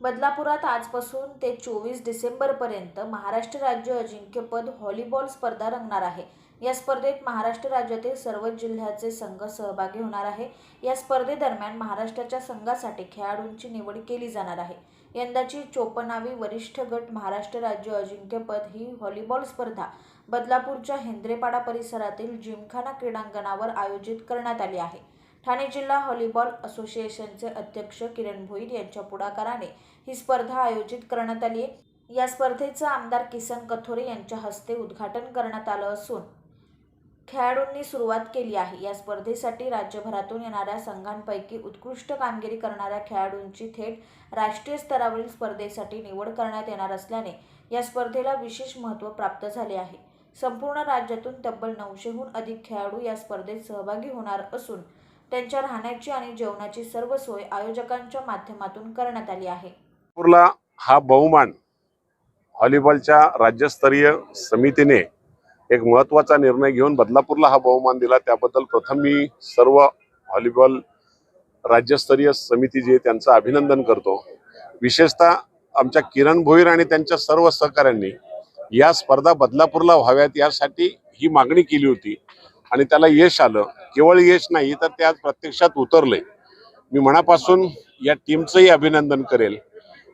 बदलापुरात आजपासून ते चोवीस डिसेंबरपर्यंत महाराष्ट्र राज्य अजिंक्यपद व्हॉलीबॉल स्पर्धा रंगणार आहे. या स्पर्धेत महाराष्ट्र राज्यातील सर्वच जिल्ह्याचे संघ सहभागी होणार आहे. या स्पर्धेदरम्यान महाराष्ट्राच्या संघासाठी खेळाडूंची निवड केली जाणार आहे. यंदाची चोपनावी वरिष्ठ गट महाराष्ट्र राज्य अजिंक्यपद ही व्हॉलीबॉल स्पर्धा बदलापूरच्या हेंद्रेपाडा परिसरातील जिमखाना क्रीडांगणावर आयोजित करण्यात आली आहे. ठाणे जिल्हा व्हॉलीबॉल असोसिएशनचे अध्यक्ष किरण भोईर यांच्या पुढाकाराने ही स्पर्धा आयोजित करण्यात आली आहे. या स्पर्धेचं आमदार किसन कथोरे यांच्या हस्ते उद्घाटन करण्यात आलं असून खेळाडूंनी सुरुवात केली आहे. या स्पर्धेसाठी राज्यभरातून येणाऱ्या संघांपैकी उत्कृष्ट कामगिरी करणाऱ्या खेळाडूंची थेट राष्ट्रीय स्तरावरील स्पर्धेसाठी निवड करण्यात येणार असल्याने या स्पर्धेला विशेष महत्त्व प्राप्त झाले आहे. संपूर्ण राज्यातून तब्बल नऊशेहून अधिक खेळाडू या स्पर्धेत सहभागी होणार असून त्यांच्या राहण्याची आणि जेवणाची सर्व सोय आयोजकांच्या माध्यमातून करण्यात आली आहे. नागपूरला हा बहुमान व्हॉलीबॉलच्या राज्यस्तरीय समितीने एक महत्त्वाचा निर्णय घेऊन बदलापूरला हा बहुमान दिला. त्याबद्दल प्रथम मी सर्व व्हॉलीबॉल राज्यस्तरीय समिती जी आहे त्यांचं अभिनंदन करतो. विशेषतः आमच्या किरण भोईर आणि त्यांच्या सर्व सहकाऱ्यांनी या स्पर्धा बदलापूरला व्हाव्यात यासाठी ही मागणी केली होती. आणि त्याला यश आलं. केवळ यश नाही तर ते आज प्रत्यक्षात उतरले. मी मनापासून या टीमचंही अभिनंदन करेल.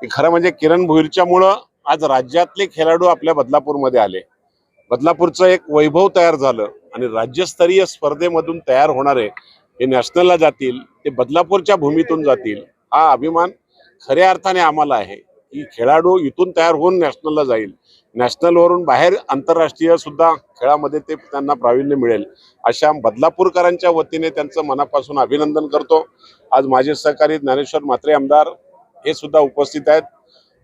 की खरं म्हणजे किरण भोईरच्यामुळं आज राज्यातले खेळाडू आपल्या बदलापूरमध्ये आले. बदलापूरचं एक वैभव तयार झालं आणि राज्यस्तरीय स्पर्धेमधून तयार होणारे हे नॅशनलला जातील ते बदलापूरच्या भूमीतून जातील हा अभिमान खऱ्या अर्थाने आम्हाला आहे. की खेळाडू इथून तयार होऊन नॅशनलला जाईल. नॅशनलवरून बाहेर आंतरराष्ट्रीय सुद्धा खेळामध्ये ते त्यांना प्रावीण्य मिळेल. अशा बदलापूरकरांच्या वतीने त्यांचं मनापासून अभिनंदन करतो. आज माझे सहकारी ज्ञानेश्वर म्हात्रे आमदार हे सुद्धा उपस्थित आहेत.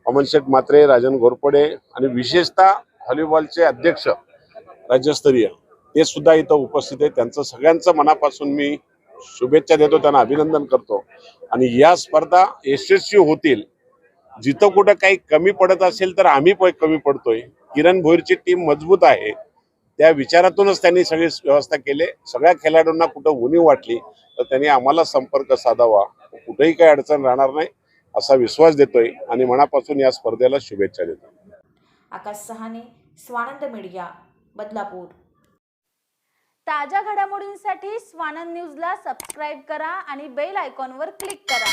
अमन शेठ म्हात्रे राजन घोरपडे आणि विशेषतः व्हॉलीबॉलचे अध्यक्ष राज्यस्तरीय ते सुद्धा इथं उपस्थित आहेत. त्यांचं सगळ्यांचं मनापासून मी शुभेच्छा देतो. त्यांना अभिनंदन करतो. आणि या स्पर्धा यशस्वी होतील जिथं कुठं काही कमी पडत असेल तर आम्ही पण कमी पडतोय. किरण भोईरची टीम मजबूत आहे. त्या विचारातूनच त्यांनी सगळी व्यवस्था केली. सगळ्या खेळाडूंना कुठं उणीव वाटली तर त्यांनी आम्हाला संपर्क साधावा. कुठेही काही अडचण राहणार नाही असा विश्वास देतोय आणि मनापासून या स्पर्धेला शुभेच्छा देतो. आकाश सहाने स्वानंद मीडिया बदलापूर. ताज्या घडामोडींसाठी स्वानंद न्यूजला सबस्क्राईब करा आणि बेल आयकॉनवर क्लिक करा.